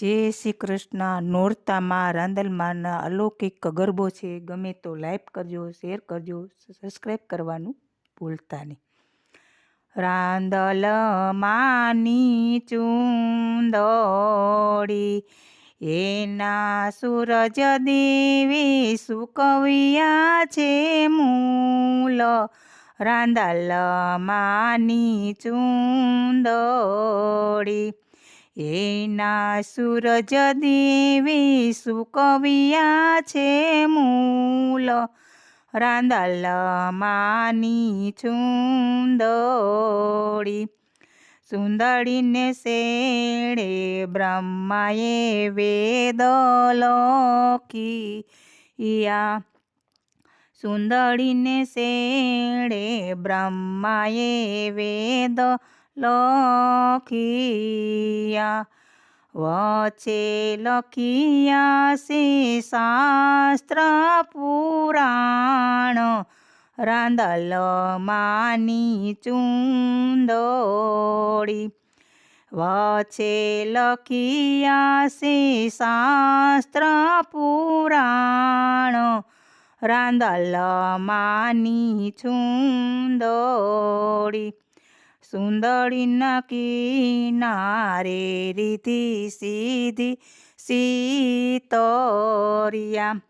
જય શ્રી કૃષ્ણ. નોરતામાં રાંદલમાંના અલૌકિક ગરબો છે. ગમે તો લાઈક કરજો, શેર કરજો સબસ્ક્રાઈબ કરવાનું ભૂલતા નહીં. રાંદલ માની ચૂંદડી એના સૂરજ દેવી સુકવ્યા છે મૂલ. રાંદલ માની ચૂંદડી એના સૂરજ દેવી સુકવ્યા છે મૂલ. રાંદલ માની ચૂંદડી. સુંદરીને શેડે બ્રહ્માએ વેદ લખીયા સુંદરીને શેડે બ્રહ્માએ વેદ લખિયા વચ્ચે લખિયા છે શાસ્ત્ર પુરાણ રાંદલ માની ચૂંદડી વચ્ચે લખિયા છે શાસ્ત્ર પુરાણ રાંદલ માની ચૂંદડી સુંદરીના કિનારે રીતિ સીધી સીતરિયા.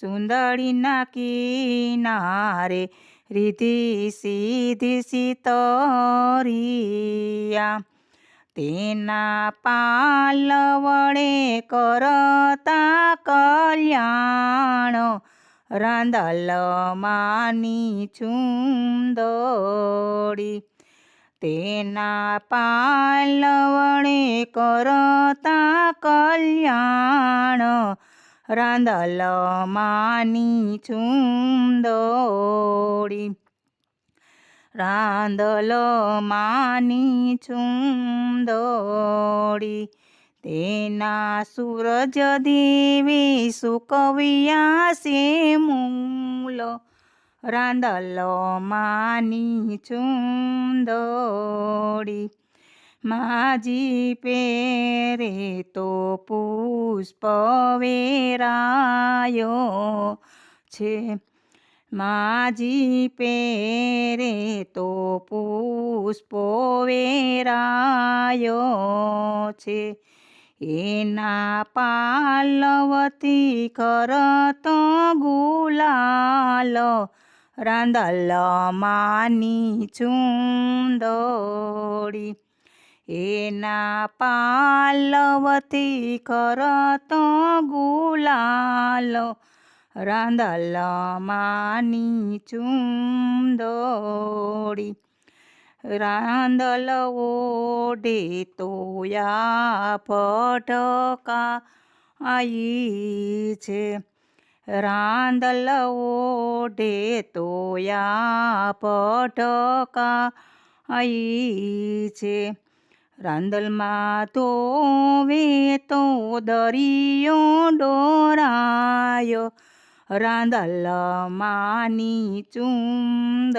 સુંદરીના કિનારે રીતિ સીધી સીતરિયા. તેના પાલ વડે કરતા કલ્યાણ રાંદલ માની ચૂંદડી તેના પાલવણે કરતા કલ્યાણ. રાંદલ માની છુંદોડી. રાંદલ માની છુંદોડી. તેના સૂરજ દેવી સુકવ્યા સે મૂલ. રાંદલ માની ચૂંદડી. માજી પેરે તો પુષ્પ વેરાયો છે. માજી પેરે તો પુષ્પો વેરાયો છે. એના પાલવતી કરતો ગુલાલ રાંદલ માની ચૂંદડી એના પાલવતી કરતો ગુલાલ રાંધલ માની ચૂંદડી રાંધલ ઓઢે તોયા પટકા આઈ છે. રાંદલ ઓઢે તોયા પટકા આઈ છે. રાંદલમાં વે તો દરિયો ડોરાયો રાંદલ માની ચૂંદડી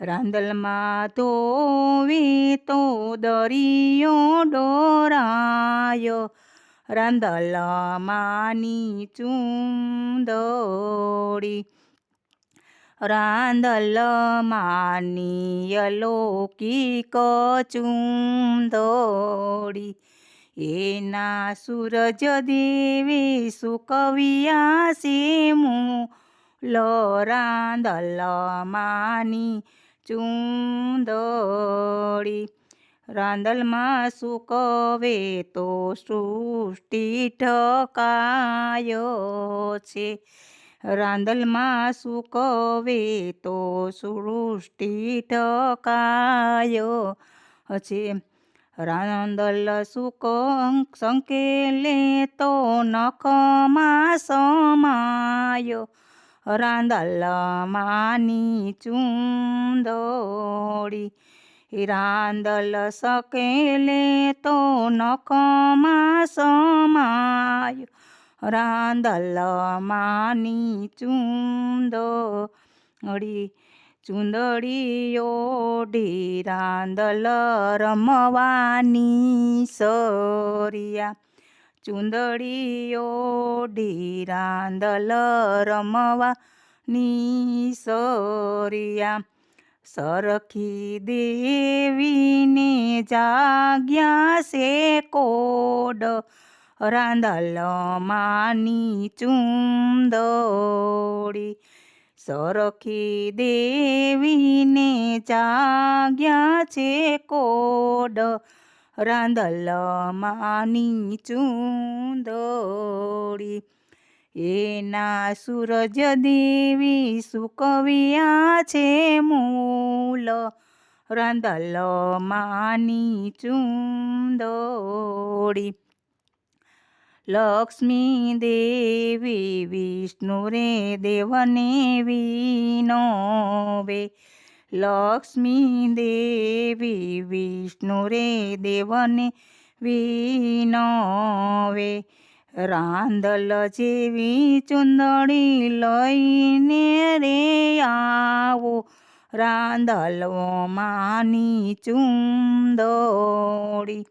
રાંદલમાં ધોવે તો દરિયો ડોરાયો રાંદલ માની ચૂંદડી રાંદલ માની અલૌકિક ચૂંદડી એના સૂરજ દેવી સુકવિયા છે મૂલ રાંદલ માની ચૂંદડી રાંદલમાં સુકવે તો સૃષ્ટિ ઠકાયો છે. રાંદલમાં સુકવે તો સૃષ્ટિ ઠકાયો છે. રાંદલ સુક સંકેલે તો નખમાં સમાયો. રાંદલ માની ચૂંદડી રાંદલ સકેલે તો નખમાં સમાય. રાંદલ માની ચૂંદડી ચુંદડી ઓઢી રાંદલ રમવાની સરિયા. ચુંદડીઓ ઓઢી રાંદલ રમવાની સરિયા. સરખી દેવીને જાગ્યા છે કોડ. રાંધલ માની ચુંદડી. સરખી દેવીને જાગ્યા છે કોડ. રાંધલ માની ચુંદડી. એના સૂરજ દેવી સુકવ્યા છે મૂલ રાંદલ માની ચુંદડી લક્ષ્મી દેવી વિષ્ણુ રે દેવને વિનોવે. લક્ષ્મી દેવી વિષ્ણુ રે દેવને વિનોવે. રાંદલ જેવી ચુંદડી લઈને રે આવો. રાંદલ માની ચુંદોડી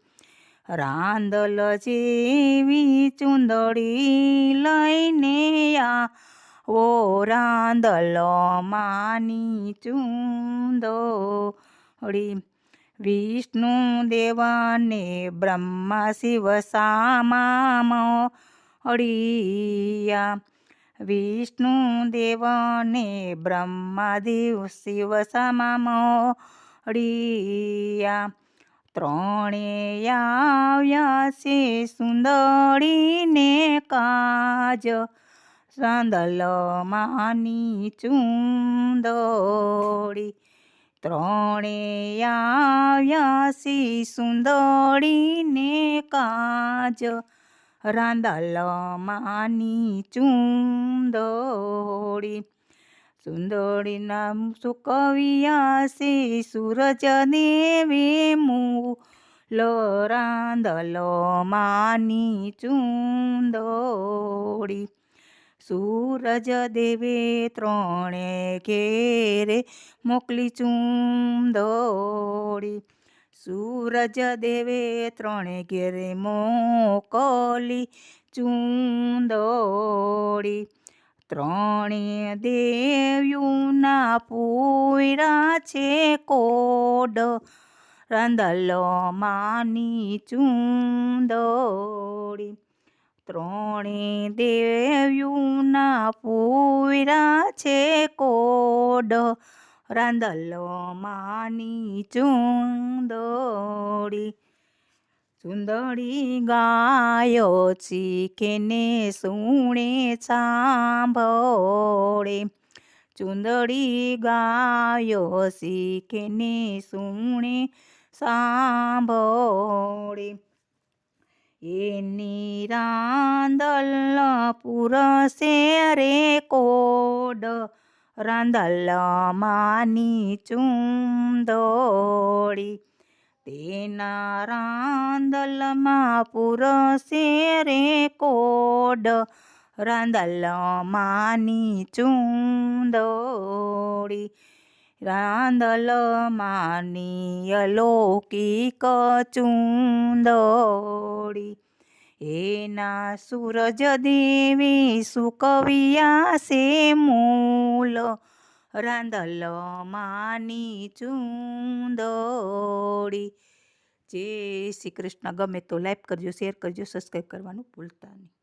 રાંદલ જેવી ચુંદડી લઈને આવો. રાંદલ માની ચુંદડી વિષ્ણુ દેવાને બ્રહ્મા શિવ સામામ અડિયા વિષ્ણુ દેવને બ્રહ્માદેવ શિવ સામામ અડિયા ત્રણે આવ્યા સુંદરીને કાજ સાંદલ માની ચુંદોડી ત્રણે આવ્યા છે સુંદરીને કાજ રાંદલ માની ચુંદડી સુંદરીના સુકવ્યા સુકવિયાસી સૂરજ દેવી મૂલ રાંદલ માની ચુંદડી સૂરજ દેવે ત્રણે ઘેરે મોકલી ચુંદડી સૂરજ દેવે ત્રણે ઘેરે મોકલી ચૂંદોળી. ત્રણે દેવ્યુના પૂરા છે કોડ રંદલો માની ચૂંદોળી. ત્રણે દેવ્યુના પૂરા છે કોડ રાંદલ માની ચુંદડી ચુંદડી ગાયો ચીખેને સુણે સાંભળે ચુંદડી ગાયો શીખેને સુણે સાંભળે એની રાંદલ પુરસે રે કોડ રાંદલ માની ચુંદડી તેના રાંદલમાં પુરસે રે કોડ રાંદલ માની ચુંદડી રાંદલ માની અલૌકિક ચુંદડી એના સૂરજ દેવી સુકવિયા સે મૂલ. રાંદલ માની ચૂંદોડી. જય શ્રી કૃષ્ણ ગમે તો લાઈક કરજો શેર કરજો સબસ્ક્રાઈબ કરવાનું ભૂલતા નહીં.